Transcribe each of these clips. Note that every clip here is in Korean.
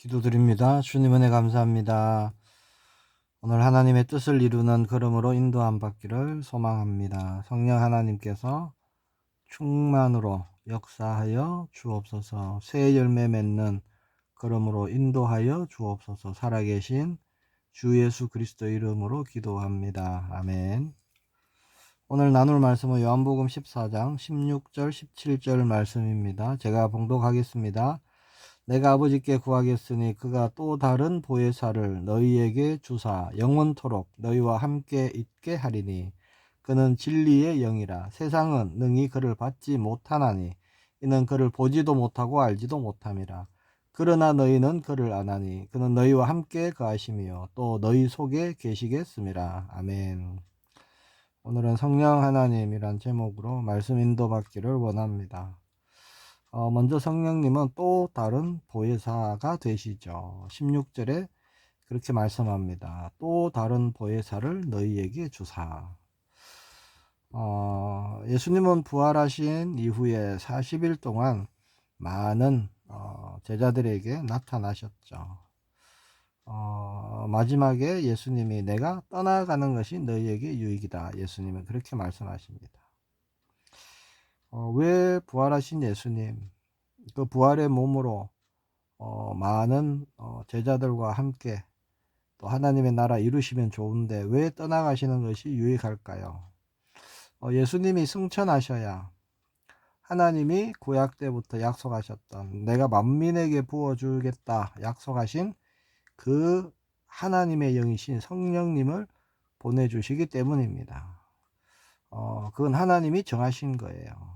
기도드립니다. 주님 은혜 감사합니다. 오늘 하나님의 뜻을 이루는 걸음으로 인도함 받기를 소망합니다. 성령 하나님께서 충만으로 역사하여 주옵소서 새 열매 맺는 걸음으로 인도하여 주옵소서 살아계신 주 예수 그리스도 이름으로 기도합니다. 아멘. 오늘 나눌 말씀은 요한복음 14장 16절 17절 말씀입니다. 제가 봉독하겠습니다. 내가 아버지께 구하겠으니 그가 또 다른 보혜사를 너희에게 주사 영원토록 너희와 함께 있게 하리니 그는 진리의 영이라. 세상은 능히 그를 받지 못하나니 이는 그를 보지도 못하고 알지도 못함이라. 그러나 너희는 그를 아나니 그는 너희와 함께 거하심이요. 또 너희 속에 계시겠음이라 아멘. 오늘은 성령 하나님이란 제목으로 말씀 인도받기를 원합니다. 어, 먼저 성령님은 또 다른 보혜사가 되시죠. 16절에 그렇게 말씀합니다. 또 다른 보혜사를 너희에게 주사. 어, 예수님은 부활하신 이후에 40일 동안 많은 어, 제자들에게 나타나셨죠. 어, 마지막에 예수님이 내가 떠나가는 것이 너희에게 유익이다. 예수님은 그렇게 말씀하십니다. 어, 왜 부활하신 예수님, 그 부활의 몸으로 어, 많은 어, 제자들과 함께 또 하나님의 나라 이루시면 좋은데 왜 떠나가시는 것이 유익할까요? 어, 예수님이 승천하셔야 하나님이 구약 때부터 약속하셨던 내가 만민에게 부어주겠다 약속하신 그 하나님의 영이신 성령님을 보내주시기 때문입니다. 어, 그건 하나님이 정하신 거예요.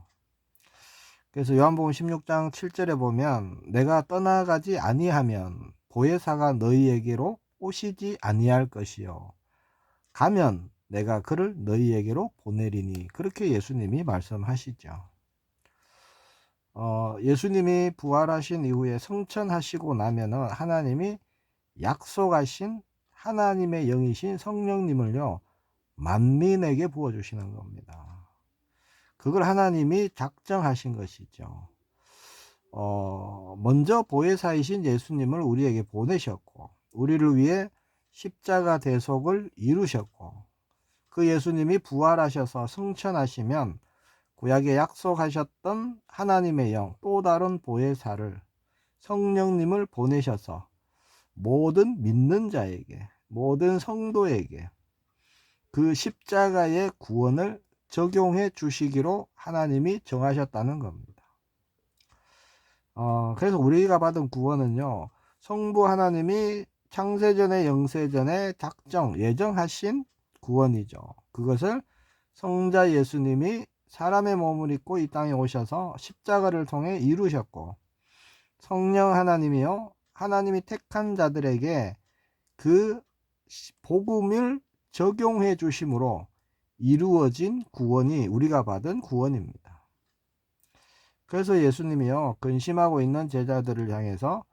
그래서 요한복음 16장 7절에 보면 내가 떠나가지 아니하면 보혜사가 너희에게로 오시지 아니할 것이요. 가면 내가 그를 너희에게로 보내리니 그렇게 예수님이 말씀하시죠. 어, 예수님이 부활하신 이후에 성천하시고 나면은 하나님이 약속하신 하나님의 영이신 성령님을요 만민에게 부어 주시는 겁니다. 그걸 하나님이 작정하신 것이죠. 어, 먼저 보혜사이신 예수님을 우리에게 보내셨고, 우리를 위해 십자가 대속을 이루셨고, 그 예수님이 부활하셔서 승천하시면 구약에 약속하셨던 하나님의 영, 또 다른 보혜사를 성령님을 보내셔서 모든 믿는 자에게, 모든 성도에게 그 십자가의 구원을 적용해 주시기로 하나님이 정하셨다는 겁니다. 어, 그래서 우리가 받은 구원은요, 성부 하나님이 창세전에 영세전에 작정, 예정하신 구원이죠. 그것을 성자 예수님이 사람의 몸을 입고 이 땅에 오셔서 십자가를 통해 이루셨고, 성령 하나님이요, 하나님이 택한 자들에게 그 복음을 적용해 주심으로 이루어진 구원이 우리가 받은 구원입니다. 그래서 예수님이요, 근심하고 있는 제자들을 향해서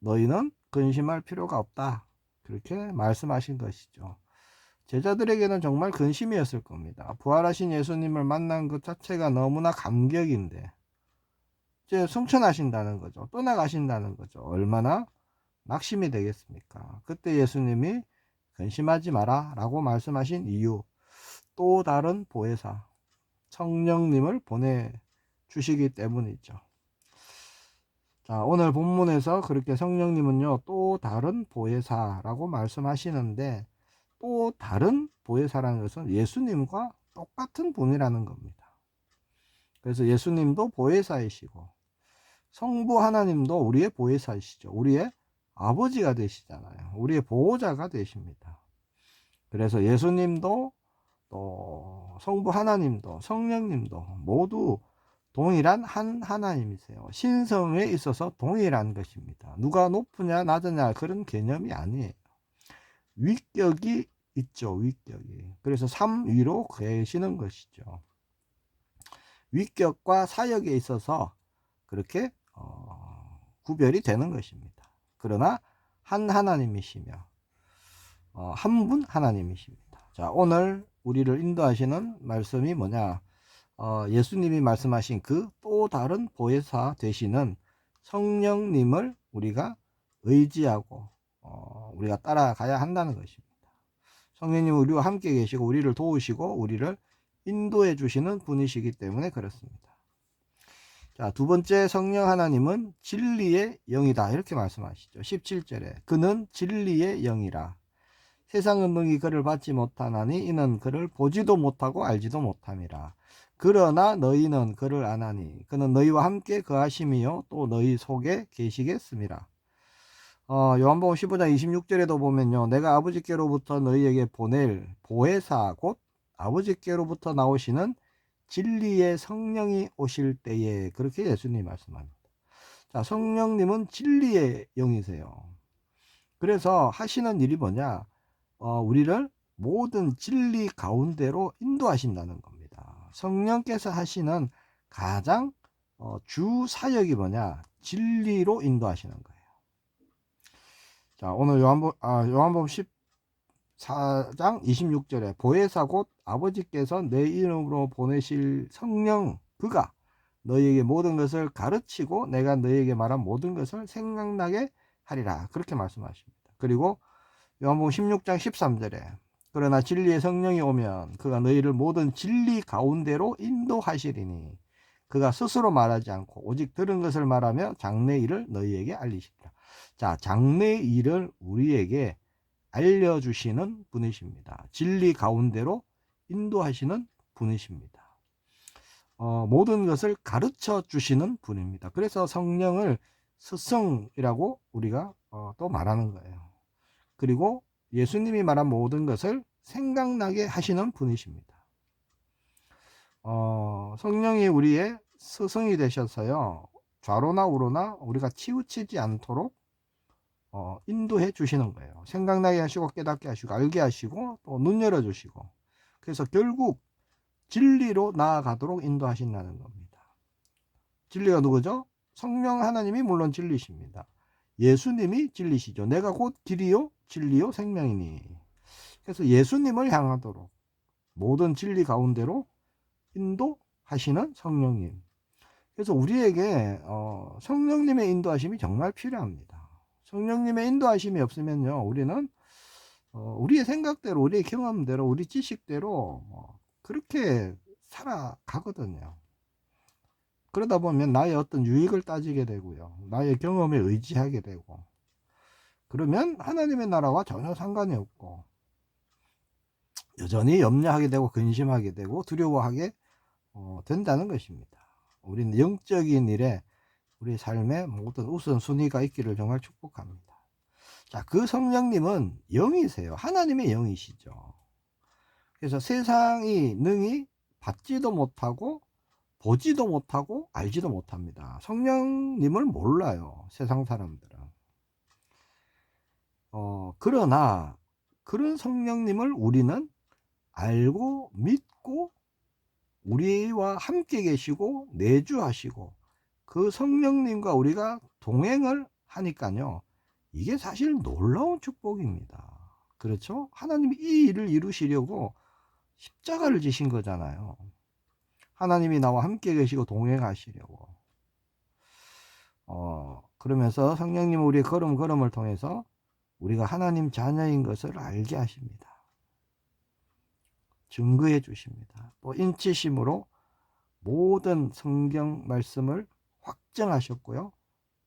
너희는 근심할 필요가 없다. 그렇게 말씀하신 것이죠. 제자들에게는 정말 근심이었을 겁니다. 부활하신 예수님을 만난 것 자체가 너무나 감격인데, 이제 승천하신다는 거죠. 떠나가신다는 거죠. 얼마나 낙심이 되겠습니까? 그때 예수님이 근심하지 마라 라고 말씀하신 이유, 또 다른 보혜사, 성령님을 보내 주시기 때문이죠. 자, 오늘 본문에서 그렇게 성령님은요, 또 다른 보혜사라고 말씀하시는데, 또 다른 보혜사라는 것은 예수님과 똑같은 분이라는 겁니다. 그래서 예수님도 보혜사이시고, 성부 하나님도 우리의 보혜사이시죠. 우리의 아버지가 되시잖아요. 우리의 보호자가 되십니다. 그래서 예수님도 또 성부 하나님도 성령님도 모두 동일한 한 하나님이세요. 신성에 있어서 동일한 것입니다. 누가 높으냐 낮으냐 그런 개념이 아니에요. 위격이 있죠. 위격이. 그래서 삼 위로 계시는 것이죠. 위격과 사역에 있어서 그렇게 어, 구별이 되는 것입니다. 그러나 한 하나님이시며 어, 한분 하나님이십니다. 자 오늘 우리를 인도하시는 말씀이 뭐냐? 어, 예수님이 말씀하신 그 또 다른 보혜사 되시는 성령님을 우리가 의지하고 어, 우리가 따라가야 한다는 것입니다. 성령님 우리와 함께 계시고 우리를 도우시고 우리를 인도해 주시는 분이시기 때문에 그렇습니다. 자, 두 번째 성령 하나님은 진리의 영이다. 이렇게 말씀하시죠. 17절에 그는 진리의 영이라. 세상은 능히 그를 받지 못하나니 이는 그를 보지도 못하고 알지도 못함이라. 그러나 너희는 그를 아나니 그는 너희와 함께 거하심이요 또 너희 속에 계시겠습니다. 어, 요한복음 15장 26절에도 보면요. 내가 아버지께로부터 너희에게 보낼 보혜사 곧 아버지께로부터 나오시는 진리의 성령이 오실 때에 그렇게 예수님이 말씀합니다. 자, 성령님은 진리의 영이세요. 그래서 하시는 일이 뭐냐? 어, 우리를 모든 진리 가운데로 인도하신다는 겁니다. 성령께서 하시는 가장 어, 주 사역이 뭐냐? 진리로 인도하시는 거예요. 자, 오늘 요한복, 아, 요한복음 14장 26절에 보혜사 곧 아버지께서 내 이름으로 보내실 성령 그가 너희에게 모든 것을 가르치고 내가 너희에게 말한 모든 것을 생각나게 하리라. 그렇게 말씀하십니다. 그리고 요한복음 16장 13절에 그러나 진리의 성령이 오면 그가 너희를 모든 진리 가운데로 인도하시리니 그가 스스로 말하지 않고 오직 들은 것을 말하며 장래 일을 너희에게 알리시리라. 자, 장래 일을 우리에게 알려주시는 분이십니다. 진리 가운데로 인도하시는 분이십니다. 어, 모든 것을 가르쳐 주시는 분입니다. 그래서 성령을 스승이라고 우리가 어, 또 말하는 거예요. 그리고 예수님이 말한 모든 것을 생각나게 하시는 분이십니다. 어, 성령이 우리의 스승이 되셔서요. 좌로나 우로나 우리가 치우치지 않도록 어, 인도해 주시는 거예요. 생각나게 하시고 깨닫게 하시고 알게 하시고 또 눈 열어 주시고 그래서 결국 진리로 나아가도록 인도하신다는 겁니다. 진리가 누구죠? 성령 하나님이 물론 진리십니다. 예수님이 진리시죠. 내가 곧 길이요 진리요 생명이니. 그래서 예수님을 향하도록 모든 진리 가운데로 인도하시는 성령님. 그래서 우리에게 어, 성령님의 인도하심이 정말 필요합니다. 성령님의 인도하심이 없으면요, 우리는 어, 우리의 생각대로, 우리의 경험대로, 우리 지식대로 뭐 그렇게 살아가거든요. 그러다 보면 나의 어떤 유익을 따지게 되고요, 나의 경험에 의지하게 되고, 그러면 하나님의 나라와 전혀 상관이 없고, 여전히 염려하게 되고, 근심하게 되고, 두려워하게 어, 된다는 것입니다. 우리는 영적인 일에 우리 삶의 모든 우선순위가 있기를 정말 축복합니다. 자, 그 성령님은 영이세요. 하나님의 영이시죠. 그래서 세상이 능히 받지도 못하고 보지도 못하고 알지도 못합니다. 성령님을 몰라요. 세상 사람들은. 어, 그러나 그런 성령님을 우리는 알고 믿고 우리와 함께 계시고 내주하시고 그 성령님과 우리가 동행을 하니까요. 이게 사실 놀라운 축복입니다. 그렇죠? 하나님이 이 일을 이루시려고 십자가를 지신 거잖아요. 하나님이 나와 함께 계시고 동행하시려고. 어, 그러면서 성령님 우리의 걸음 걸음을 통해서 우리가 하나님 자녀인 것을 알게 하십니다. 증거해 주십니다. 또 인치심으로 모든 성경 말씀을 확정하셨고요.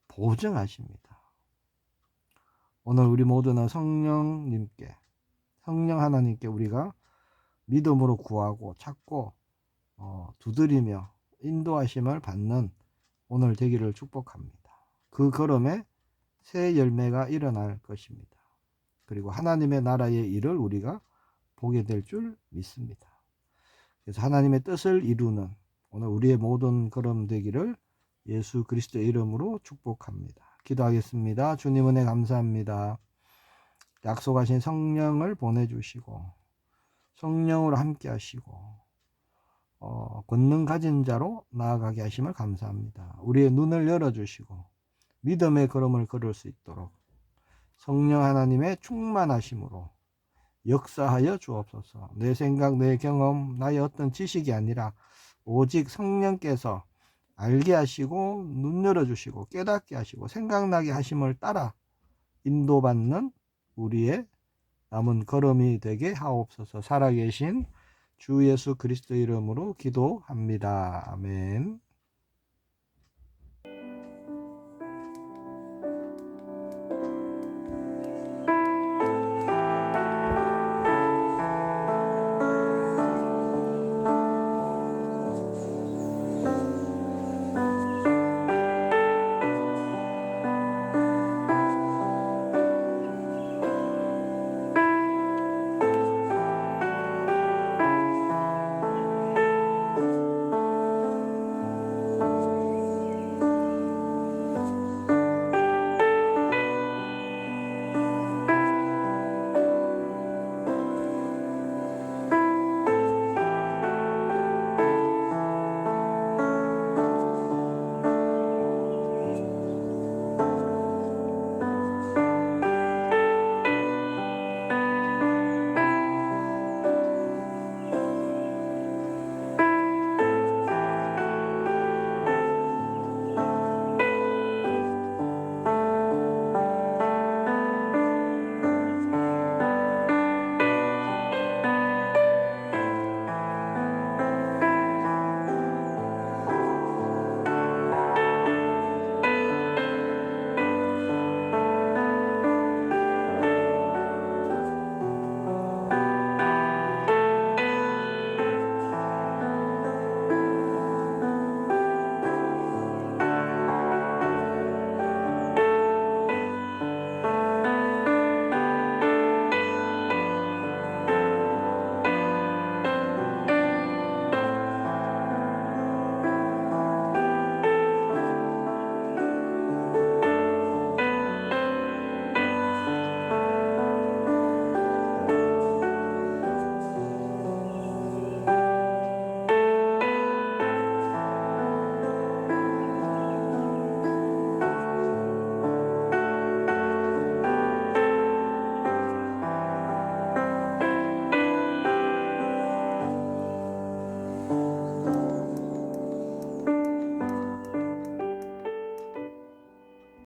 보증하십니다. 오늘 우리 모두는 성령님께, 성령 하나님께 우리가 믿음으로 구하고 찾고 어, 두드리며 인도하심을 받는 오늘 되기를 축복합니다. 그 걸음에 새 열매가 일어날 것입니다. 그리고 하나님의 나라의 일을 우리가 보게 될 줄 믿습니다. 그래서 하나님의 뜻을 이루는 오늘 우리의 모든 걸음 되기를 예수 그리스도의 이름으로 축복합니다. 기도하겠습니다. 주님 은혜 감사합니다. 약속하신 성령을 보내주시고 성령으로 함께 하시고 어, 권능 가진 자로 나아가게 하심을 감사합니다. 우리의 눈을 열어주시고 믿음의 걸음을 걸을 수 있도록 성령 하나님의 충만하심으로 역사하여 주옵소서. 내 생각, 내 경험, 나의 어떤 지식이 아니라 오직 성령께서 알게 하시고 눈 열어 주시고 깨닫게 하시고 생각나게 하심을 따라 인도받는 우리의 남은 걸음이 되게 하옵소서 살아계신 주 예수 그리스도 이름으로 기도합니다. 아멘.